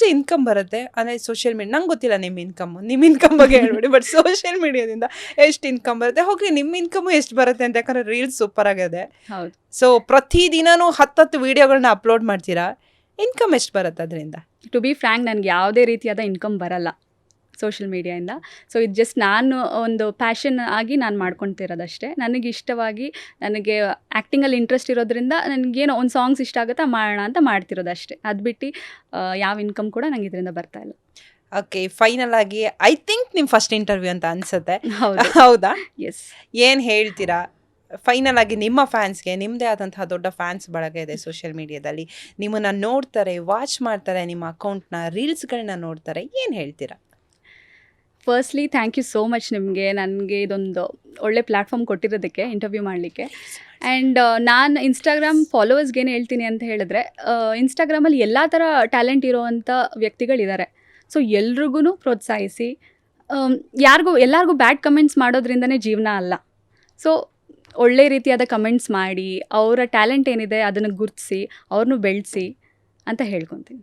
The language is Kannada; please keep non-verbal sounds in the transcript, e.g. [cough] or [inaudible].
ಎಷ್ಟು ಇನ್ಕಮ್ ಬರುತ್ತೆ. ಅಂದರೆ ಸೋಷಿಯಲ್ ಮೀಡಿಯಾ ನಂಗೆ ಗೊತ್ತಿಲ್ಲ ನಿಮ್ಮ ಇನ್ಕಮ್ ನಿಮ್ಮ ಇನ್ಕಮ್ ಬಗ್ಗೆ ಹೇಳ್ಬಿಡಿ ಬಟ್ ಸೋಷಿಯಲ್ ಮೀಡಿಯಾದಿಂದ ಎಷ್ಟು ಇನ್ಕಮ್ ಬರುತ್ತೆ. ಹೋಗಿ ನಿಮ್ಮ ಇನ್ಕಮು ಎಷ್ಟು ಬರುತ್ತೆ ಅಂತ ಯಾಕಂದ್ರೆ ರೀಲ್ಸ್ ಸೂಪರ್ ಆಗಿದೆ. ಸೊ ಪ್ರತಿದಿನನೂ ಹತ್ತತ್ತು ವೀಡಿಯೋಗಳನ್ನ ಅಪ್ಲೋಡ್ ಮಾಡ್ತೀರಾ? ಇನ್ಕಮ್ ಎಷ್ಟು ಬರುತ್ತೆ ಅದರಿಂದ? ಟು ಬಿ ಫ್ರ್ಯಾಂಕ್ ನನಗೆ ಯಾವುದೇ ರೀತಿಯಾದ ಇನ್ಕಮ್ ಬರಲ್ಲ. ಸೋಷಿಯಲ್ ಮೀಡಿಯಾಯಿಂದ ಸೊ ಇದು ಜಸ್ಟ್ ನಾನು ಒಂದು ಪ್ಯಾಷನ್ ಆಗಿ ನಾನು ಮಾಡ್ಕೊತಿರೋದಷ್ಟೇ. ನನಗೆ ಇಷ್ಟವಾಗಿ ನನಗೆ ಆ್ಯಕ್ಟಿಂಗಲ್ಲಿ ಇಂಟ್ರೆಸ್ಟ್ ಇರೋದ್ರಿಂದ ನನಗೇನೋ ಒಂದು ಸಾಂಗ್ಸ್ ಇಷ್ಟ ಆಗುತ್ತಾ ಮಾಡೋಣ ಅಂತ ಮಾಡ್ತಿರೋದಷ್ಟೇ. ಅದು ಬಿಟ್ಟು ಯಾವ ಇನ್ಕಮ್ ಕೂಡ ನಂಗೆ ಇದರಿಂದ ಬರ್ತಾ ಇಲ್ಲ. ಓಕೆ ಫೈನಲ್ ಆಗಿ ಐ ಥಿಂಕ್ ನಿಮ್ಮ ಫಸ್ಟ್ ಇಂಟರ್ವ್ಯೂ ಅಂತ ಅನ್ಸುತ್ತೆ. ಹೌದು. [laughs] ಹೌದಾ? ಎಸ್ ಏನು ಹೇಳ್ತೀರಾ? ಫೈನಲ್ ಆಗಿ ನಿಮ್ಮ ಫ್ಯಾನ್ಸ್ಗೆ ನಿಮ್ಮದೇ ಆದಂತಹ ದೊಡ್ಡ ಫ್ಯಾನ್ಸ್ ಬಳಗ ಇದೆ ಸೋಷಿಯಲ್ ಮೀಡಿಯಾದಲ್ಲಿ ನಿಮ್ಮನ್ನು ನೋಡ್ತಾರೆ ವಾಚ್ ಮಾಡ್ತಾರೆ ನಿಮ್ಮ ಅಕೌಂಟ್ನ ರೀಲ್ಸ್ಗಳನ್ನ ನೋಡ್ತಾರೆ. ಏನು ಹೇಳ್ತೀರಾ? Firstly thank you so much ನಿಮಗೆ. ನನಗೆ ಇದೊಂದು ಒಳ್ಳೆ ಪ್ಲ್ಯಾಟ್ಫಾರ್ಮ್ ಕೊಟ್ಟಿರೋದಕ್ಕೆ ಇಂಟರ್ವ್ಯೂ ಮಾಡಲಿಕ್ಕೆ. ಆ್ಯಂಡ್ ನಾನು ಇನ್ಸ್ಟಾಗ್ರಾಮ್ ಫಾಲೋವರ್ಸ್ಗೆ ಏನು ಹೇಳ್ತೀನಿ ಅಂತ ಹೇಳಿದ್ರೆ ಇನ್ಸ್ಟಾಗ್ರಾಮಲ್ಲಿ ಎಲ್ಲ ಥರ ಟ್ಯಾಲೆಂಟ್ ಇರೋವಂಥ ವ್ಯಕ್ತಿಗಳಿದ್ದಾರೆ ಸೊ ಎಲ್ರಿಗೂ ಪ್ರೋತ್ಸಾಹಿಸಿ. ಆಮ್, ಯಾರಿಗೂ ಎಲ್ಲರಿಗೂ ಬ್ಯಾಡ್ ಕಮೆಂಟ್ಸ್ ಮಾಡೋದ್ರಿಂದನೇ ಜೀವನ ಅಲ್ಲ. ಸೊ ಒಳ್ಳೆ ರೀತಿಯಾದ ಕಮೆಂಟ್ಸ್ ಮಾಡಿ ಅವರ ಟ್ಯಾಲೆಂಟ್ ಏನಿದೆ ಅದನ್ನು ಗುರುತಿಸಿ ಅವ್ರನ್ನೂ ಬೆಳೆಸಿ ಅಂತ ಹೇಳ್ಕೊತೀನಿ.